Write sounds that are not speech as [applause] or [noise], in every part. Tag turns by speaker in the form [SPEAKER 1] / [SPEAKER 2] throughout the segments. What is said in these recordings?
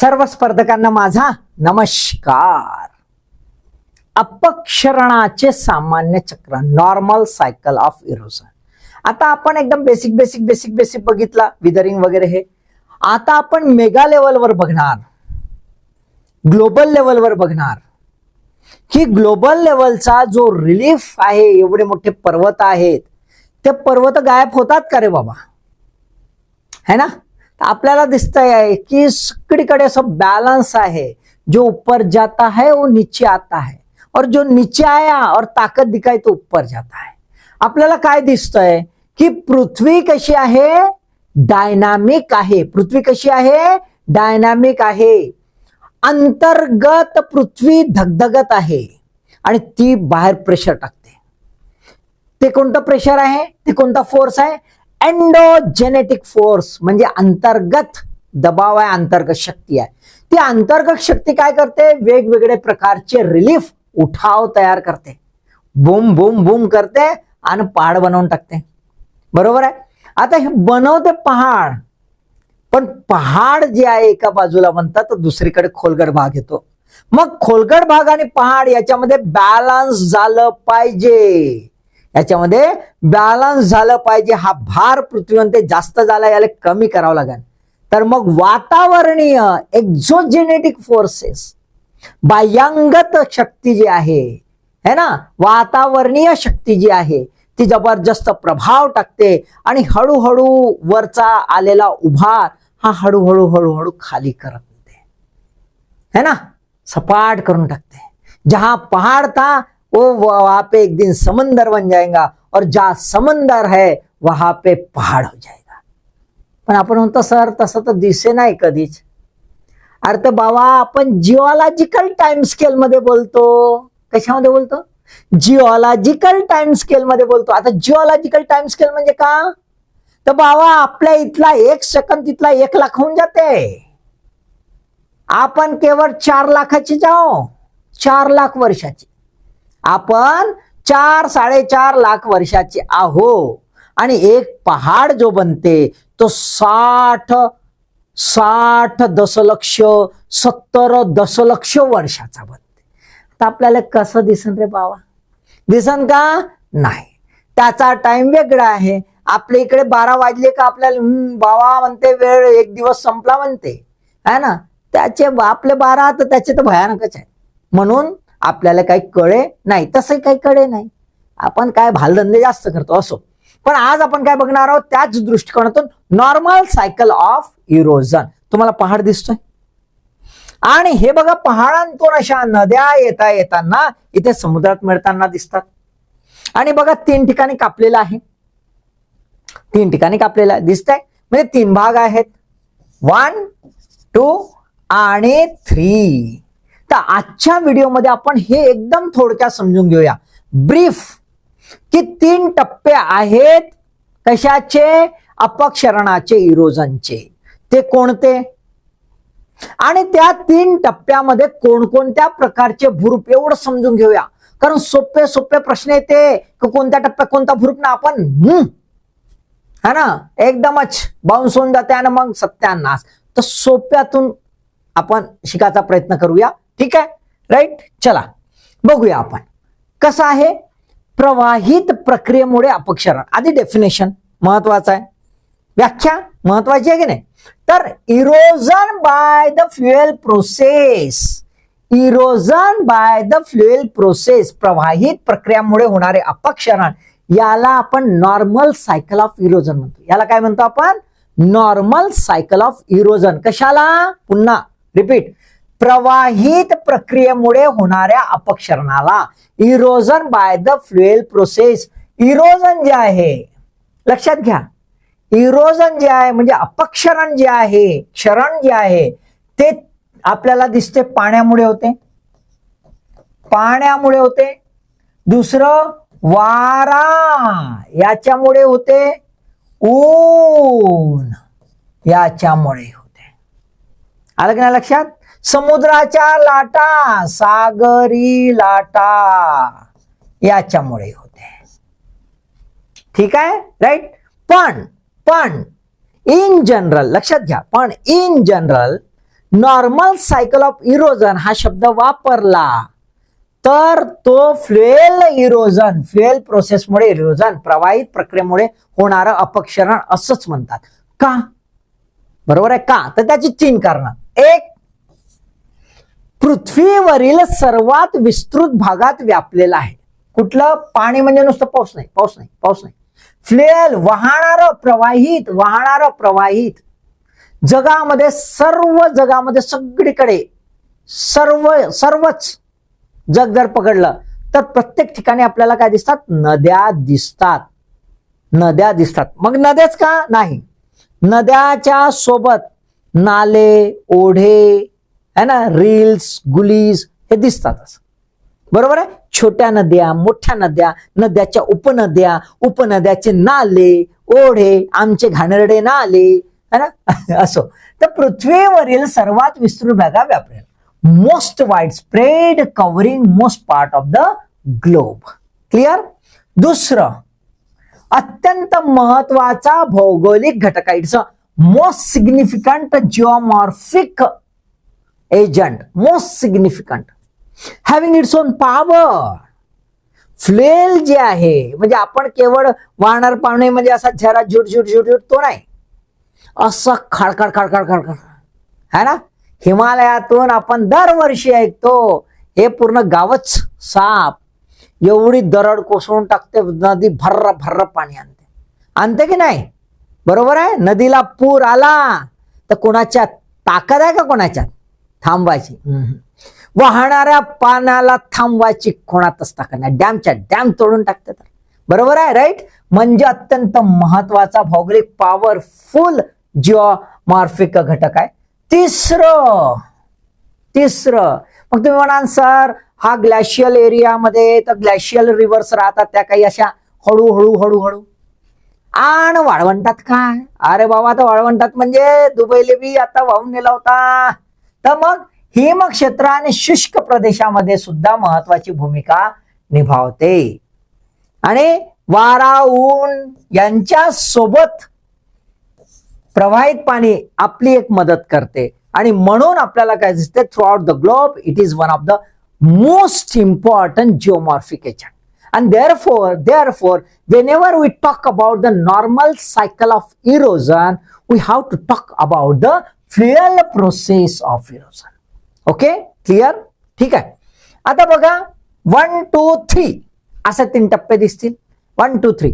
[SPEAKER 1] सर्व स्पर्धकांना माझा नमस्कार. अपक्षरणाचे सामान्य चक्र नॉर्मल सायकल ऑफ इरोजन आता आपण एकदम बेसिक बेसिक बेसिक बेसिक बघितला विदरिंग वगैरे हे. आता आपण मेगा लेवलवर बघणार. ग्लोबल लेवलवर बघणार. की ग्लोबल लेवलचा जो रिलीफ आहे एवढे मोठे पर्वत आहेत ते पर्वत गायब होतात का रे बाबा? है ना? आपल्याला दिसतंय आहे की सगळीकडे असं बॅलन्स आहे. जो ऊपर जाता है, वो नीचे आता है. और जो नीचे आया और ताकत दिखाई तो ऊपर जाता है. दिसतंय? की पृथ्वी कशी आहे? डायनामिक आहे. पृथ्वी कशी आहे? डायनामिक आहे. अंतर्गत पृथ्वी धगधगत आणि ती बाहेर प्रेशर टाकते. कोणतं प्रेशर आहे? ते कोणता फोर्स आहे? एंडोजेनेटिक फोर्स म्हणजे अंतर्गत दबाव आहे अंतर्गत शक्ती आहे. ती अंतर्गत शक्ती काय करते? वेगवेगळे प्रकारचे रिलीफ उठाव तयार करते. बूम बूम बूम करते आणि पहाड बनवून टाकते. बरोबर आहे? आता हे बनवते पहाड. पण पहाड जे आहे एका बाजूला म्हणतात तर दुसरीकडे खोलगड भाग येतो. मग खोलगड भाग आणि पहाड याच्यामध्ये बॅलन्स झालं पाहिजे. याच्यामध्ये बॅलन्स झालं पाहिजे. हा भार पृथ्वीमध्ये जास्त झाला याला कमी करावं लागेल. तर मग वातावरणीय एक्झोजेनेटिक फोर्सेस बाह्यांगत शक्ती जी आहे है ना? वातावरणीय शक्ती जी आहे ती जबरदस्त प्रभाव टाकते आणि हळूहळू वरचा आलेला उभार हा हळूहळू हळूहळू खाली करत है ना? सपाट करून टाकते. जहां पहाड़ था वो वहाँ पे एक दिन समंदर बन जाएगा और जहाँ समंदर है, वहाँ पे पहाड़ हो जाएगा। पण आपण म्हणतो, सर, तसं तर दिसे नाही कधीच. अरे तर बाबा, आपण जिओलॉजिकल टाइम स्केल मध्ये बोलतो. कशामध्ये बोलतो? जिओलॉजिकल टाइम स्केल मध्ये बोलतो. आता जिओलॉजिकल टाइम स्केल म्हणजे का? तर बाबा, आपल्या इथला एक सेकंद तिथला एक लाख होऊन जाते. आपण केवळ चार लाखाची जाओ चार लाख वर्षाची. आपण चार साडेचार लाख वर्षाचे आहो. आणि एक पहाड जो बनते तो साठ साठ दशलक्ष सत्तर दशलक्ष वर्षाचा बनते. आता आपल्याला कसं दिसन रे बाबा? दिसन का? नाही. त्याचा टाइम वेगळा आहे. आपल्या इकडे बारा वाजले का आपल्याला हम्म, बाबा म्हणते वेळ एक दिवस संपला म्हणते. है ना? त्याचे आपले बारा तर त्याचे तर भयानकच आहे म्हणून आपल्याला काही कळे नाही तसं काही कळे नाही. आपण काय भालधंदे जास्त करतो असो. पण आज आपण काय बघणार आहोत? त्याच दृष्टिकोनातून नॉर्मल सायकल ऑफ इरोजन तुम्हाला पहाड दिसतोय? आणि हे बघा पहाडांतून अशा नद्या येता येताना इथे समुद्रात मिळताना दिसतात. आणि बघा तीन ठिकाणी कापलेलं आहे. तीन ठिकाणी कापलेलं आहे. दिसतंय? म्हणजे तीन भाग आहेत. वन टू आणि थ्री तर आजच्या व्हिडिओमध्ये आपण हे एकदम थोडक्यात समजून घेऊया. ब्रीफ की तीन टप्पे आहेत कशाचे? अपक्षरणाचे इरोजनचे ते कोणते? आणि त्या तीन टप्प्यामध्ये कोणकोणत्या प्रकारचे भूरूप? एवढं समजून घेऊया. कारण सोपे सोपे प्रश्न येते की कोणत्या टप्प्यात कोणता भूरूप ना आपण हम्म है ना? एकदमच. बाउन्स होऊन जाते आणि मग सत्यानाश. तर सोप्यातून आपण शिकायचा प्रयत्न करूया. ठीक आहे? राईट चला. बघूया आपण. कसं आहे? प्रवाहित प्रक्रियेमुळे अपक्षरण आधी डेफिनेशन महत्वाचं आहे. व्याख्या महत्वाची आहे की नाही? तर erosion by the fuel process erosion by the fuel process प्रवाहित प्रक्रियामुळे होणारे अपक्षरण याला आपण नॉर्मल सायकल ऑफ इरोजन म्हणतो. याला काय म्हणतो आपण? नॉर्मल सायकल ऑफ इरोजन कशाला? पुन्हा. रिपीट प्रवाहित प्रक्रियेमुळे होणाऱ्या अपक्षरणाला erosion by the fluvial process erosion जे आहे लक्षात घ्या. इरोजन जे आहे म्हणजे अपक्षरण जे आहे क्षरण जे आहे ते आपल्याला दिसते पाण्यामुळे होते. पाण्यामुळे होते. दुसरं वारा. याच्यामुळे होते. ऊन. याच्यामुळे होते. आलं की नाही लक्षात? समुद्राच्या लाटा सागरी लाटा याच्यामुळे होते. ठीक आहे? राईट पण पण इन जनरल लक्षात घ्या पण in general normal cycle of erosion हा शब्द वापरला तर तो फ्लुएल इरोजन फ्लुएल प्रोसेसमुळे इरोजन प्रवाहित प्रक्रियेमुळे होणारं अपक्षरण असंच म्हणतात. का? बरोबर आहे का? तर त्याची तीन कारण. एक पृथ्वीवरील सर्वात विस्तृत भागात व्यापलेला आहे. कुठलं? पाणी म्हणजे नुसतं पाऊस नाही पाऊस नाही पाऊस नाही. फ्लेल वाहणारं प्रवाहित वाहणारं प्रवाहित. जगामध्ये सर्व जगामध्ये सगळीकडे सर्व सर्वच जग जर पकडलं तर प्रत्येक ठिकाणी आपल्याला काय दिसतात? नद्या दिसतात. नद्या दिसतात. मग नद्याच का? नाही. नद्याच्या सोबत नाले ओढे है ना? रील्स गुलीज हे दिसतातच बरोबर आहे? छोट्या नद्या मोठ्या नद्या नद्याच्या उपनद्या उपनद्याचे नाले ओढे आमचे घाणेरडे नाले है ना? [laughs] असो. तर पृथ्वीवरील सर्वात विस्तृत भागा व्यापलेला. Most wide spread covering most part of the globe clear दुसरं अत्यंत महत्त्वाचा भौगोलिक घटक आहे. It's most significant geomorphic agent, most significant having its own power. फ्लेल जे आहे म्हणजे आपण केवळ वाहणार पाहुणे म्हणजे असा झरा झुट झुट झुट झुट तो नाही. असं खडखड खडखड खडखड है ना? हिमालयातून आपण दरवर्षी ऐकतो हे पूर्ण गावच साप. एवढी दरड कोसळून टाकते नदी भर्र भर्र पाणी आणते. आणते की नाही? बरोबर आहे? नदीला पूर आला तर कोणाच्या ताकद आहे का कोणाच्यात? थांबवायची. वाहणाऱ्या पाण्याला थांबवायची कोणातच ताकद नाही. डॅमच्या डॅम तोडून टाकते तर. बरोबर आहे राईट म्हणजे अत्यंत महत्त्वाचा भौगोलिक पॉवरफुल जिओमॉर्फिक घटक आहे. तिसरं तिसरं. मग तुम्ही म्हणाल सर हा ग्लॅशियल एरियामध्ये तर ग्लॅशियल रिव्हर्स राहतात त्या काही अशा हळूहळू हळूहळू. आणि वाळवंटात काय? अरे बाबा आता वाळवंटात म्हणजे दुबईले बी आता वाहून गेला होता. तर मग हिमक्षेत्र आणि शुष्क प्रदेशामध्ये सुद्धा महत्वाची भूमिका निभावते. आणि वारा ऊन यांच्या सोबत प्रवाहित पाणी आपली एक मदत करते. आणि म्हणून आपल्याला काय दिसते throughout the globe it is one of the most important geomorphic agent and therefore therefore whenever we talk about the normal cycle of erosion we have to talk about the fuel process of erosion okay clear ठीक आहे. आता बघा one two three असे तीन टप्पे दिसतील. One two three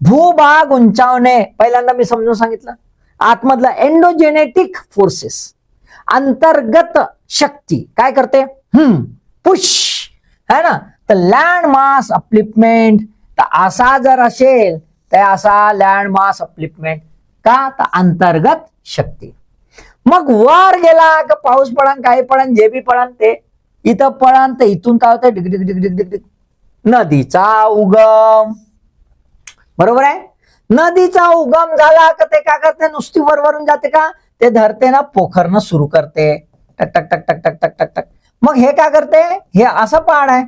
[SPEAKER 1] भूभाग उंचावणे. पहिल्यांदा मी समजून सांगितलं. आतमधला एंडोजेनेटिक फोर्सेस अंतर्गत शक्ती. काय करते? हम्म. पुश है ना? तर लँड मास अपलिपमेंट तर असा जर असेल तर असा लँड मास अपलिपमेंट का? तर अंतर्गत शक्ती. मग वर गेला का पाऊस पडन काही पडान जे बी पडान ते. इथं पळान तर इथून काय होतं डिग डिग डिग डिग डिग डिग नदीचा उगम. बरोबर आहे? नदीचा उगम झाला का ते काय करते? नुसती वरवरून जाते का? ते धरते ना पोखरणं सुरू करते. टक टक टक टक टक टक टक. टक मग हे काय करते? हे असं पहाड आहे.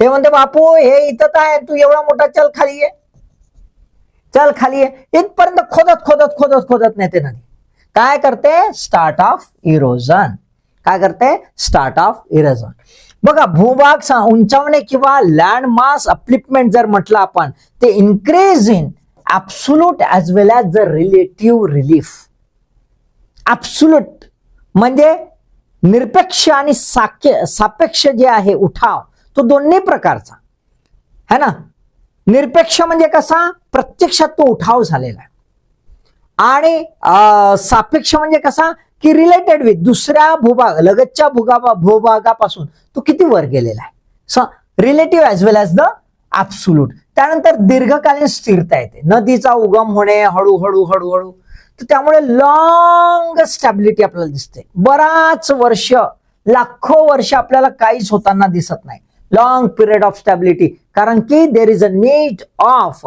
[SPEAKER 1] ते म्हणते बापू हे इथं काय तू एवढा मोठा चल खाली ये. चल खाली ये. इथपर्यंत खोदत खोदत खोदत खोदत ते नदी. काय करते? स्टार्ट ऑफ इरोजन काय करते? स्टार्ट ऑफ इरोजन बघा भूभाग उंचावणे किंवा लँड मास अपलिपमेंट जर म्हटलं आपण ते increase in absolute as well as the relative relief absolute म्हणजे निरपेक्ष आणि साक्य सापेक्ष जे आहे उठाव तो दोन्ही प्रकारचा. है ना? निरपेक्ष म्हणजे कसा? प्रत्यक्षात तो उठाव झालेला आहे. आणि सापेक्ष म्हणजे कसा? की रिलेटेड विथ दुसऱ्या भूभाग लगतच्या भूगा भूभागापासून तो किती वर गेलेला आहे? Relative as well as the absolute त्यानंतर दीर्घकालीन स्थिरता येते. नदीचा उगम होणे हळूहळू हळूहळू. तर त्यामुळे लॉंग स्टॅबिलिटी आपल्याला दिसते. बराच वर्ष लाखो वर्ष आपल्याला काहीच होताना दिसत नाही. लॉंग पिरियड ऑफ स्टॅबिलिटी कारण की there is a need of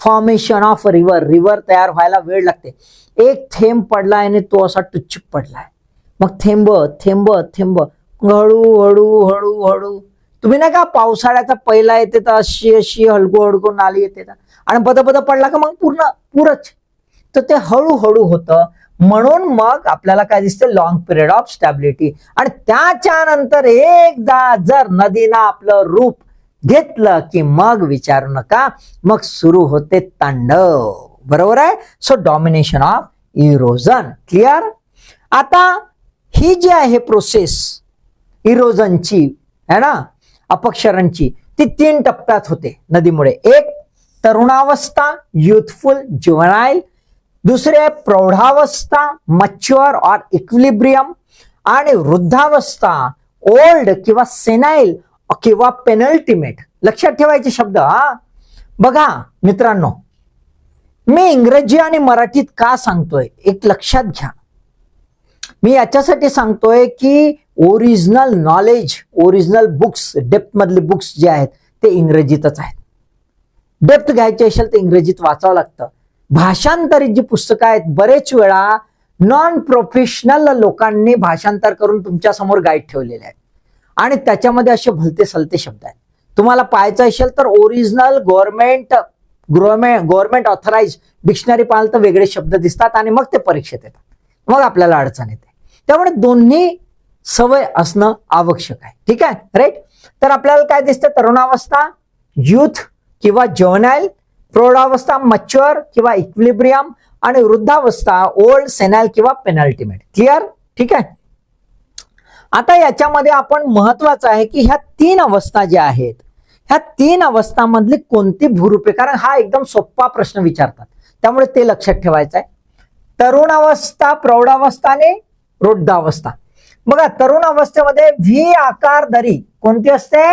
[SPEAKER 1] formation of river river तयार व्हायला वेळ लागते. एक थेंब पडलाय आणि तो असा टुच्चूक पडलाय मग थेंब थेंब थेंब. हळू हळू हळू हळू. तुम्ही नाही का पावसाळ्याचा पहिला येते तर अशी अशी हलकू हळकू नाली येते तर. आणि पदपद पडला का मग पूर्ण पुरच. तर ते हळूहळू होतं. म्हणून मग आपल्याला काय दिसतं? लॉंग पिरियड ऑफ स्टॅबिलिटी आणि त्याच्यानंतर एकदा जर नदीनं आपलं रूप घेतलं की मग विचारू नका. मग सुरू होते तांडव. बरोबर आहे? So domination of erosion clear आता ही जी आहे प्रोसेस इरोजनची है ना? अपक्षरांची ती तीन टप्प्यात होते नदीमुळे. एक तरुणावस्था युथफुल जुवनाईल दुसरे प्रौढावस्था मच्युअर ऑर इक्विलिब्रियम आणि वृद्धावस्था ओल्ड किंवा सेनाईल किंवा पेनल्टीमेट लक्षात ठेवायचे शब्द हा? बघा मित्रांनो मी इंग्रजी आणि मराठीत का सांगतोय? एक लक्षात घ्या. मी याच्यासाठी सांगतोय की original knowledge original books depth मधले बुक्स जे आहेत ते इंग्रजीतच आहेत. डेप्थ घ्यायचे असेल तर इंग्रजीत वाचावं लागतं. भाषांतरित जी पुस्तकं आहेत बरेच वेळा नॉन प्रोफेशनल लोकांनी भाषांतर करून तुमच्यासमोर गाईड ठेवलेले आहेत. आणि त्याच्यामध्ये असे भलते सलते शब्द आहेत. तुम्हाला पाहायचं असेल तर original government government government authorise dictionary पाहाल तर वेगळे शब्द दिसतात आणि मग ते परीक्षेत येतात. मग आपल्याला अडचण येते. त्यामुळे दोन्ही सवय असणं आवश्यक आहे. ठीक आहे? राईट तर आपल्याला काय दिसतं? तरुणावस्था युथ किंवा जर्नाईल प्रौढावस्था मच्युअर किंवा इक्विलिब्रियम आणि वृद्धावस्था ओल्ड सेनाल किंवा पेनल्टिमेट क्लिअर ठीक आहे? आता याच्यामध्ये आपण महत्वाचं आहे की ह्या तीन अवस्था ज्या आहेत ह्या तीन अवस्थांमधली कोणती भूरूपे? कारण हा एकदम सोप्पा प्रश्न विचारतात. त्यामुळे ते लक्षात ठेवायचं आहे. तरुण अवस्था प्रौढावस्था आणि वृद्धावस्था. बघा तरुण अवस्थेमध्ये व्ही आकार दरी कोणती असते?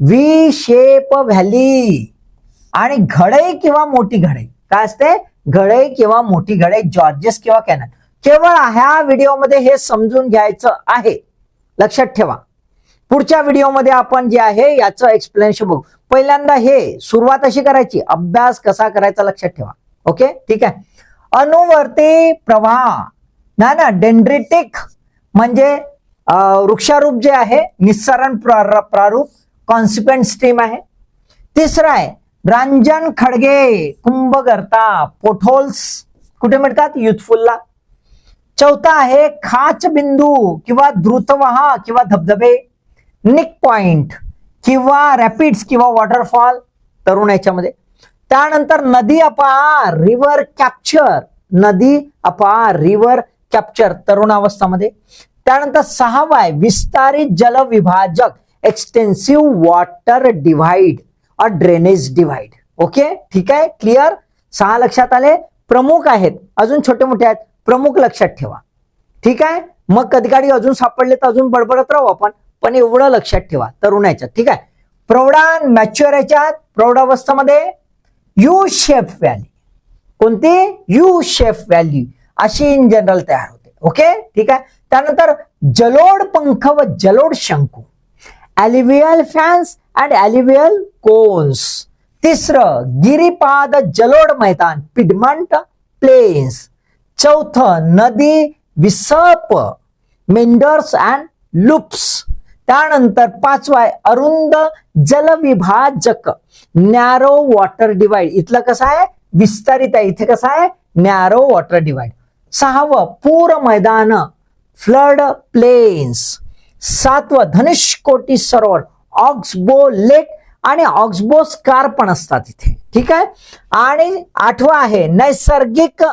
[SPEAKER 1] V shape valley. आणि घडई किंवा मोठी घडई. काय असते? घडई किंवा मोठी घडई जॉर्जेस किंवा कॅनन. केवळ ह्या व्हिडिओमध्ये हे समजून घ्यायचं आहे. लक्षात ठेवा. पुढच्या व्हिडिओमध्ये आपण जे आहे याचं एक्सप्लेनेशन बघू. पहिल्यांदा हे सुरुवात अशी करायची. अभ्यास कसा करायचा लक्षात ठेवा. ओके? ठीक आहे? अनुवर्ती प्रवाह. ना ना डेंड्रिटिक म्हणजे वृक्षारूप जे आहे निस्सरण प्रारूप कॉन्सिक्वेंट स्ट्रीम आहे. तिसरं आहे रांजन खडगे कुंभकर्ता पोटहोल्स कुठे मिळतात? युथफुलला चौथा आहे खाच बिंदू किंवा द्रुतवाहा किंवा धबधबे. निक पॉइंट किंवा रॅपिड्स किंवा वॉटरफॉल तरुण याच्यामध्ये. त्यानंतर नदी अपार रिव्हर कॅप्चर नदी अपार रिव्हर कॅप्चर तरुणावस्थामध्ये त्यानंतर सहावा आहे विस्तारित जलविभाजक एक्सटेन्सिव्ह वॉटर डिव्हाइड और ड्रेनेज डिव्हाइड ओके ठीक आहे? क्लिअर सहा लक्षात आले? प्रमुख आहेत. अजून छोटे मोठे आहेत. प्रमुख लक्षात ठेवा. ठीक आहे? मग कधी कधी अजून सापडले तर अजून बडबडत राहू आपण पण एवढं लक्षात ठेवा तरुणाच्यात ठीक आहे? प्रौढान मॅच्युअर याच्यात प्रौढावस्थामध्ये यू शेफ व्हॅली कोणती? यू शेफ व्हॅल्यू अशी इन जनरल तयार होते. ओके? ठीक आहे? त्यानंतर जलोड पंख व जलोड शंकू. Alluvial fans and alluvial cones तिसरं गिरिपाद जलोड मैदान पिडमंट प्लेन्स चौथं नदी विसप मेंडर्स अँड लुप्स. त्यानंतर पाचवाय आहे अरुंद जलविभाजक नॅरो वॉटर डिवाइड इथलं कसं आहे? विस्तारित आहे. इथे कसं आहे? नॅरो वॉटर डिवाइड सहावं पूर मैदान फ्लड प्लेन्स सातवं धनुष्कोटी सरोवर ऑक्सबो लेक आणि ऑक्सबो स्कार पण असतात इथे. ठीक आहे? आणि आठवा आहे नैसर्गिक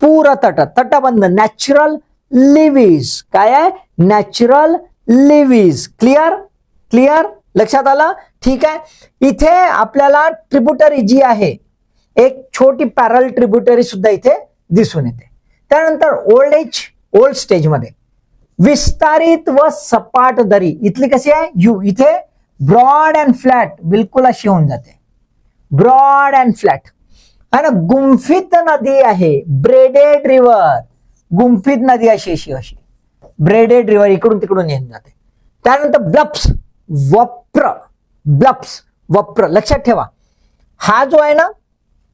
[SPEAKER 1] पूर तट तटबंध नॅचरल लिव्हिज काय आहे? नॅचरल लिव्हिज क्लिअर क्लिअर लक्षात आलं? ठीक आहे. इथे आपल्याला ट्रिब्युटरी जी आहे एक छोटी पॅरल ट्रिब्युटरी सुद्धा इथे दिसून येते. त्यानंतर ओल्ड एज ओल्ड स्टेजमध्ये विस्तारित व सपाट दरी. इथली कशी आहे? यू इथे ब्रॉड अँड फ्लॅट बिलकुल अशी होऊन जाते. ब्रॉड अँड फ्लॅट है ना गुंफित नदी आहे ब्रेडेड रिव्हर गुंफित नदी अशी अशी अशी. ब्रेडेड रिव्हर इकडून तिकडून येऊन जाते. त्यानंतर ब्लप्स वप्र ब्लप्स वप्र. लक्षात ठेवा. हा जो आहे ना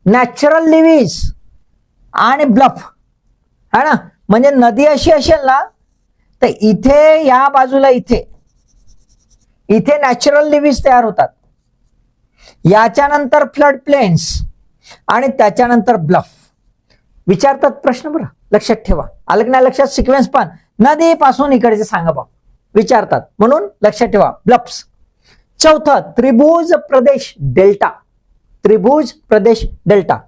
[SPEAKER 1] नॅचरल लिव्हिज आणि ब्लफ है ना? म्हणजे नदी अशी असेल ना तर इथे या बाजूला इथे इथे नॅचरल लिव्हिज तयार होतात. याच्यानंतर फ्लड प्लेन्स आणि त्याच्यानंतर ब्लफ विचारतात प्रश्न बरं लक्षात ठेवा. आलं की नाही लक्षात? सिक्वेन्स पण नदीपासून इकडचे सांगा बा. विचारतात. म्हणून लक्षात ठेवा. ब्लप्स चौथं त्रिभुज प्रदेश डेल्टा. त्रिभुज प्रदेश डेल्टा.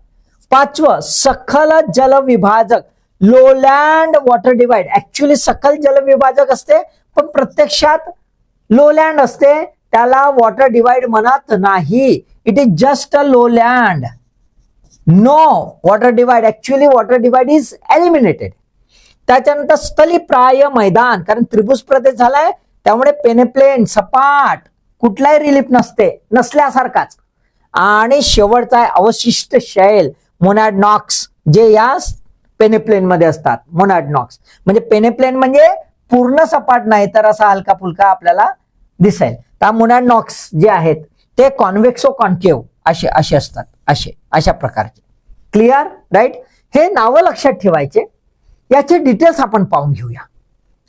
[SPEAKER 1] पाचवं सखल जल विभाजक लोलँड वॉटर डिवाइड ऍक्च्युली सखल जल विभाजक असते पण प्रत्यक्षात लोलँड असते. त्याला वॉटर डिवाइड म्हणत नाही. It is just a lowland no water divide actually water divide is eliminated त्याच्यानंतर स्थलीप्राय मैदान कारण त्रिभुज प्रदेश झालाय त्यामुळे पेनेप्लेन सपाट कुठलाही रिलीफ नसते नसल्यासारखाच. आणि शेवटचा आहे अवशिष्ट शैल मोनॅड नॉक्स जे या पेनेप्लेन मध्ये असतात मोनॅड नॉक्स म्हणजे पेनेप्लेन म्हणजे पूर्ण सपाट नाही तर असा हलका फुलका आपल्याला दिसेल. त्या मोनॅड नॉक्स जे आहेत ते कॉन्व्हेक्सो कॉन्केव असे असे असतात. असे अशा प्रकारचे. क्लिअर राईट हे नावं लक्षात ठेवायचे. याचे डिटेल्स आपण पाहून घेऊया.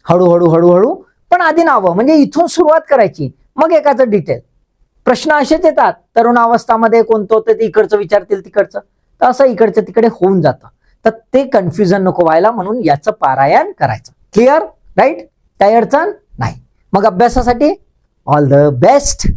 [SPEAKER 1] हळूहळू हळूहळू पण आधी नावं म्हणजे इथून सुरुवात करायची. मग एकाचं डिटेल प्रश्न असेच येतात. तरुणावस्थामध्ये कोणतं होतं? ते इकडचं विचारतील तिकडचं. तर असं इकडचं तिकडे होऊन जातं. तर ते कन्फ्युजन नको व्हायला म्हणून याचं पारायण करायचं. क्लिअर राईट काही अडचण नाही. मग अभ्यासासाठी ऑल द बेस्ट